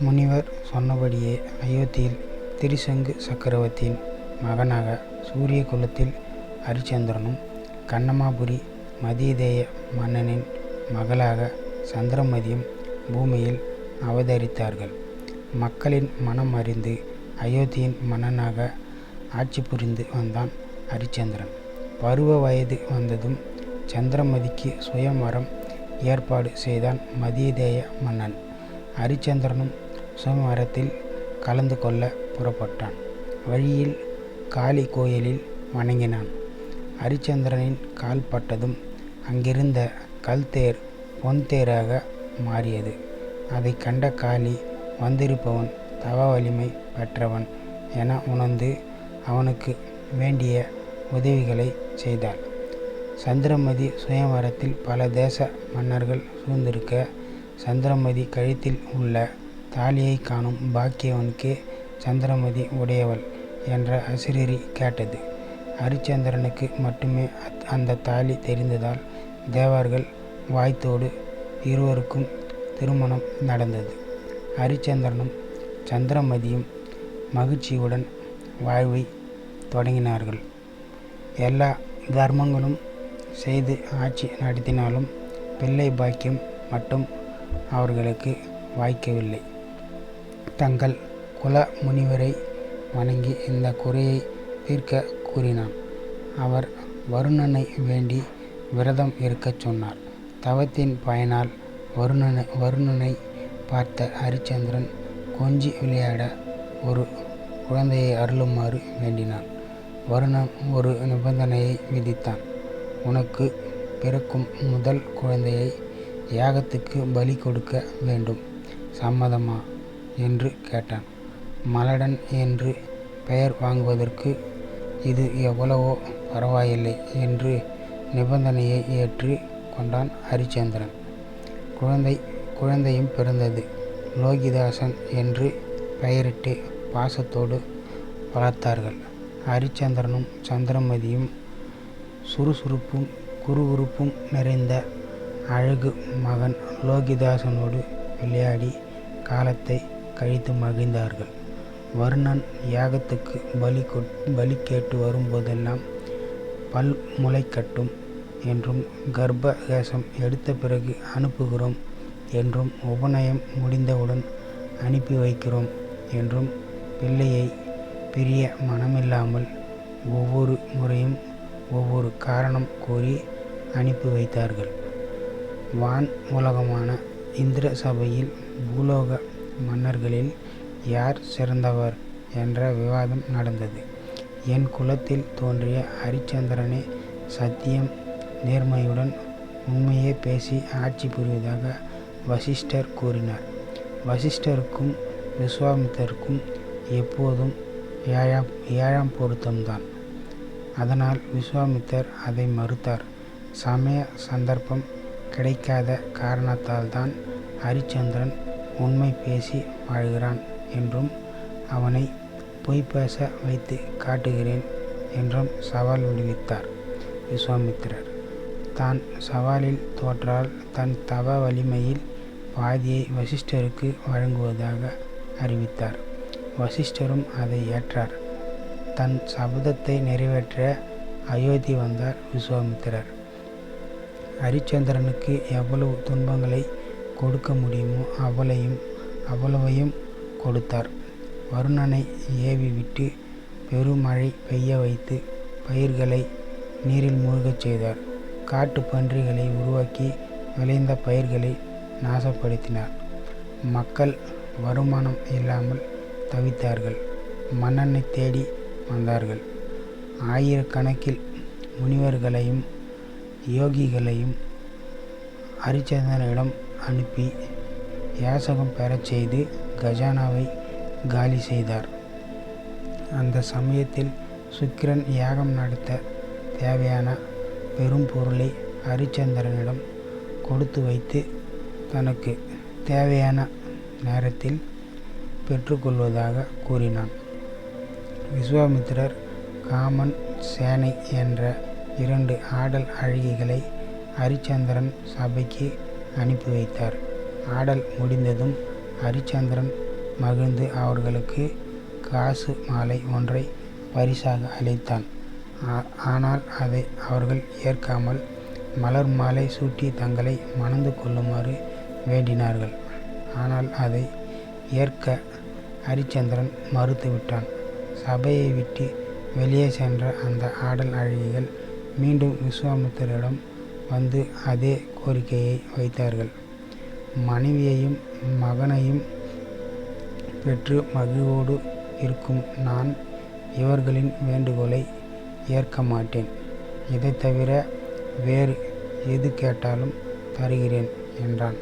முனிவர் சொன்னபடியே அயோத்தியில் திரிசங்கு சக்கரவர்த்தியின் மகனாக சூரிய குலத்தில் ஹரிச்சந்திரனும் கண்ணமாபுரி மதியதேய மன்னனின் மகளாக சந்திரமதியும் பூமியில் அவதரித்தார்கள். மக்களின் மனம் அறிந்து அயோத்தியின் மன்னனாக ஆட்சி புரிந்து வந்தான் ஹரிச்சந்திரன் பருவ வயது வந்ததும் சந்திரமதிக்கு சுயம்வரம் ஏற்பாடு செய்தான் மதியதேய மன்னன். ஹரிச்சந்திரனும் சோமவாரத்தில் கலந்து கொள்ள புறப்பட்டான். வழியில் காளி கோயிலில் வணங்கினான். ஹரிச்சந்திரனின் கால் பட்டதும் அங்கிருந்த கல்தேர் பொன்தேராக மாறியது. அதை கண்ட காளி வந்திருப்பவன் தவ வலிமை பெற்றவன் என உணர்ந்து அவனுக்கு வேண்டிய உதவிகளை செய்தாள். சந்திரமதி சுயவரத்தில் பல தேச மன்னர்கள் சூழ்ந்திருக்க சந்திரமதி கழுத்தில் உள்ள தாலியை காணும் பாக்கியவனுக்கே சந்திரமதி உடையவள் என்ற அசிரீரி கேட்டது. ஹரிச்சந்திரனுக்கு மட்டுமே அந்த தாலி தெரிந்ததால் தேவர்கள் வாய்த்தோடு இருவருக்கும் திருமணம் நடந்தது. ஹரிச்சந்திரனும் சந்திரமதியும் மகிழ்ச்சியுடன் வாழ்வை தொடங்கினார்கள். எல்லா தர்மங்களும் செய்து ஆட்சி நடத்தினாலும் பிள்ளை பாக்கியம் மட்டும் அவர்களுக்கு வாய்க்கவில்லை. தங்கள் குல முனிவரை வணங்கி இந்த குறையை தீர்க்க கூறினான். அவர் வருணனை வேண்டி விரதம் இருக்கச் சொன்னார். தவத்தின் பயனால் வருணனை வருணனை பார்த்த ஹரிச்சந்திரன் கொஞ்சி விளையாட ஒரு குழந்தையை அருளுமாறு வேண்டினான். வருணன் ஒரு நிபந்தனையை விதித்தான். உனக்கு பிறக்கும் முதல் குழந்தையை யாகத்துக்கு பலி கொடுக்க வேண்டும். சம்மதமா? என்று கேட்டான். மலடன் என்று பெயர் வாங்குவதற்கு இது எவ்வளவோ பரவாயில்லை என்று நிபந்தனையை ஏற்று கொண்டான் ஹரிச்சந்திரன். குழந்தை குழந்தையும் பிறந்தது. லோகிதாசன் என்று பெயரிட்டு பாசத்தோடு வளர்த்தார்கள். ஹரிச்சந்திரனும் சந்திரமதியும் சுறுசுறுப்பும் குறுகுறுப்பும் நிறைந்த அழகு மகன் லோகிதாசனோடு விளையாடி காலத்தை கழித்து மகிழ்ந்தார்கள். வருணன் யாகத்துக்கு பலி பலி கேட்டு வரும்போதெல்லாம் பல் முளைக்கட்டும் என்றும் கர்ப்பகேசம் எடுத்த பிறகு அனுப்புகிறோம் என்றும் உபநயம் முடிந்தவுடன் அனுப்பி வைக்கிறோம் என்றும் பிள்ளையை பிரிய மனமில்லாமல் ஒவ்வொரு முறையும் ஒவ்வொரு காரணம் கூறி அனுப்பி வைத்தார்கள். வான் உலகமான இந்திர சபையில் பூலோக மன்னர்களில் யார் சிறந்தவர் என்ற விவாதம் நடந்தது. என் குலத்தில் தோன்றிய ஹரிச்சந்திரனே சத்தியம் நேர்மையுடன் உண்மையே பேசி ஆட்சி புரிவதாக வசிஷ்டர் கூறினார். வசிஷ்டருக்கும் விஸ்வாமித்தருக்கும் எப்போதும் ஏழாம் ஏழாம் பொருத்தம்தான். அதனால் விஸ்வாமித்தர் அதை மறுத்தார். சமய சந்தர்ப்பம் கிடைக்காத காரணத்தால்தான் ஹரிச்சந்திரன் உண்மை பேசி வாழ்கிறான் என்றும் அவனை பொய் பேச வைத்து காட்டுகிறேன் என்றும் சவால் விடுவித்தார் விஸ்வாமித்திரர். தான் சவாலில் தோற்றால் தன் தவ வலிமையில் பாதியை வசிஷ்டருக்கு வழங்குவதாக அறிவித்தார். வசிஷ்டரும் அதை ஏற்றார். தன் சபதத்தை நிறைவேற்ற அயோத்தி வந்தார் விஸ்வாமித்திரர். ஹரிச்சந்திரனுக்கு எவ்வளவு துன்பங்களை கொடுக்க முடியுமோ அவ்வளையும் அவ்வளவையும் கொடுத்தார். வருணனை ஏவி விட்டு பெருமழை பெய்ய வைத்து பயிர்களை நீரில் மூழ்கச் செய்தார். காட்டு பன்றிகளை உருவாக்கி விளைந்த பயிர்களை நாசப்படுத்தினார். மக்கள் வருமானம் இல்லாமல் தவித்தார்கள். மன்னனை தேடி வந்தார்கள். ஆயிரக்கணக்கில் முனிவர்களையும் யோகிகளையும் ஹரிச்சந்திரனிடம் அனுப்பி யாசகம் பெறச் செய்து கஜானாவை காலி செய்தார். அந்த சமயத்தில் சுக்கிரன் யாகம் நடத்த தேவையான பெரும் பொருளை ஹரிச்சந்திரனிடம் கொடுத்து வைத்து தனக்கு தேவையான நேரத்தில் பெற்றுக்கொள்வதாக கூறினான். விஸ்வாமித்திரர் காமன் சேனை என்ற இரண்டு ஆடல் அழகிகளை ஹரிச்சந்திரன் சபைக்கு அனுப்பி வைத்தார். ஆடல் முடிந்ததும் ஹரிச்சந்திரன் மகிழ்ந்து அவர்களுக்கு காசு மாலை ஒன்றை பரிசாக அளித்தான். ஆனால் அதை அவர்கள் ஏற்காமல் மலர் மாலை சூட்டி தங்களை மணந்து கொள்ளுமாறு வேண்டினார்கள். ஆனால் அதை ஏற்க ஹரிச்சந்திரன் மறுத்துவிட்டான் சபையை விட்டு வெளியே சென்ற அந்த ஆடல் அழகிகள் மீண்டும் விஸ்வாமித்திரிடம் வந்து அதே கோரிக்கையை வைத்தார்கள். மனைவியையும் மகனையும் பெற்று மகிழ்வோடு இருக்கும் நான் இவர்களின் வேண்டுகோளை ஏற்க மாட்டேன். இதை தவிர வேறு எது கேட்டாலும் தருகிறேன் என்றான்.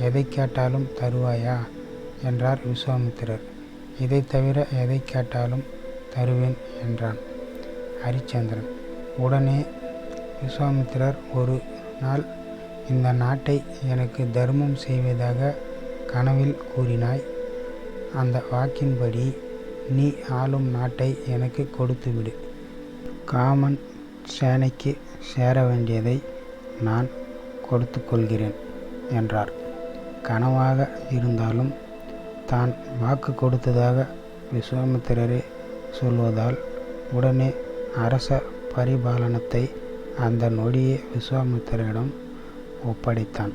எதை கேட்டாலும் தருவாயா? என்றார் விஸ்வாமித்திரர். இதை தவிர எதை கேட்டாலும் தருவேன் என்றான் ஹரிச்சந்திரன். உடனே விஸ்வாமித்திரர் ஒரு நாள் இந்த நாட்டை எனக்கு தர்மம் செய்வதாக கனவில் கூறினாய். அந்த வாக்கின்படி நீ ஆளும் நாட்டை எனக்கு கொடுத்துவிடு. காமன் சேனைக்கு சேர வேண்டியதை நான் கொடுத்து கொள்கிறேன் என்றார். கனவாக இருந்தாலும் தான் வாக்கு கொடுத்ததாக விஸ்வாமித்திரரே சொல்வதால் உடனே அரச பரிபாலனத்தை அந்த நொடியே விஸ்வாமித்திரரிடம் ஒப்படைத்தான்.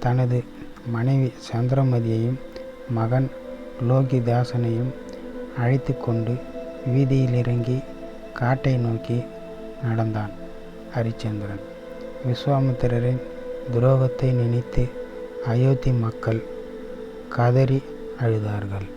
தனது மனைவி சந்திரமதியையும் மகன் லோகிதாசனையும் அழைத்து கொண்டு வீதியில் இறங்கி காட்டை நோக்கி நடந்தான் ஹரிச்சந்திரன். விஸ்வாமித்திரரின் துரோகத்தை நினைத்து அயோத்தி மக்கள் கதறி அழுதார்கள்.